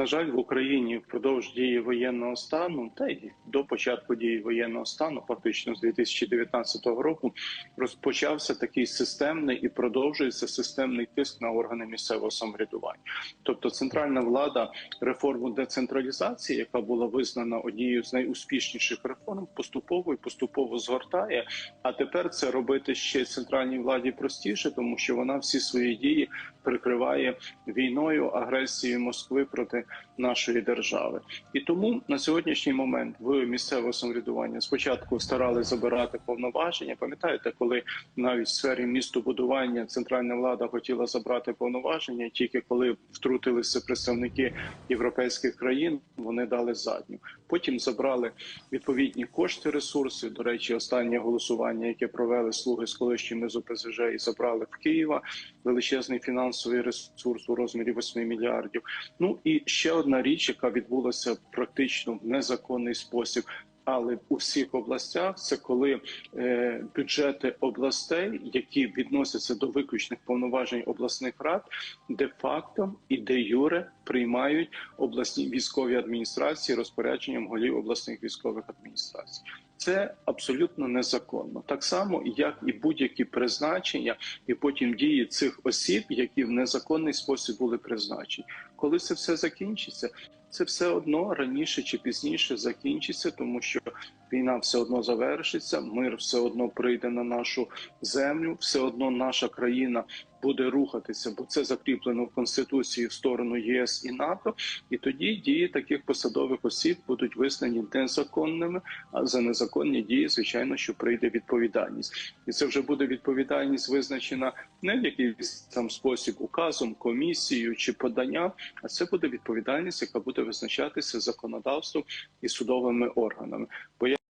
На жаль, в Україні впродовж дії воєнного стану, та й до початку дії воєнного стану, фактично з 2019 року, розпочався такий системний і продовжується системний тиск на органи місцевого самоврядування. Тобто, центральна влада реформу децентралізації, яка була визнана однією з найуспішніших реформ, поступово і поступово згортає. А тепер це робити ще центральній владі простіше, тому що вона всі свої дії прикриває війною, агресією Москви проти нашої держави. І тому на сьогоднішній момент в місцеве самоврядування спочатку старали забирати повноваження. Пам'ятаєте, коли навіть в сфері містобудування центральна влада хотіла забрати повноваження, тільки коли втрутилися представники європейських країн, вони дали задню. Потім забрали відповідні кошти, ресурси. До речі, останнє голосування, яке провели слуги з колишніми з ОПЗЖ, і забрали в Києва величезний фінансовий ресурс у розмірі 8 мільярдів. Ну і ще одна річ, яка відбулася практично в незаконний спосіб. Але в усіх областях це коли е, бюджети областей, які відносяться до виключних повноважень обласних рад, де-факто і де юре приймають обласні військові адміністрації розпорядженням голів обласних військових адміністрацій. Це абсолютно незаконно, так само як і будь-які призначення, і потім дії цих осіб, які в незаконний спосіб були призначені. Коли це все закінчиться, це все одно раніше чи пізніше закінчиться, тому що війна все одно завершиться, мир все одно прийде на нашу землю, все одно наша країна буде рухатися, бо це закріплено в конституції в сторону ЄС і НАТО. І тоді дії таких посадових осіб будуть визнані незаконними. А за незаконні дії, звичайно, що прийде відповідальність, і це вже буде відповідальність визначена не в якийсь там спосіб указом, комісією чи поданням, а це буде відповідальність, яка буде визначатися законодавством і судовими органами. Бо я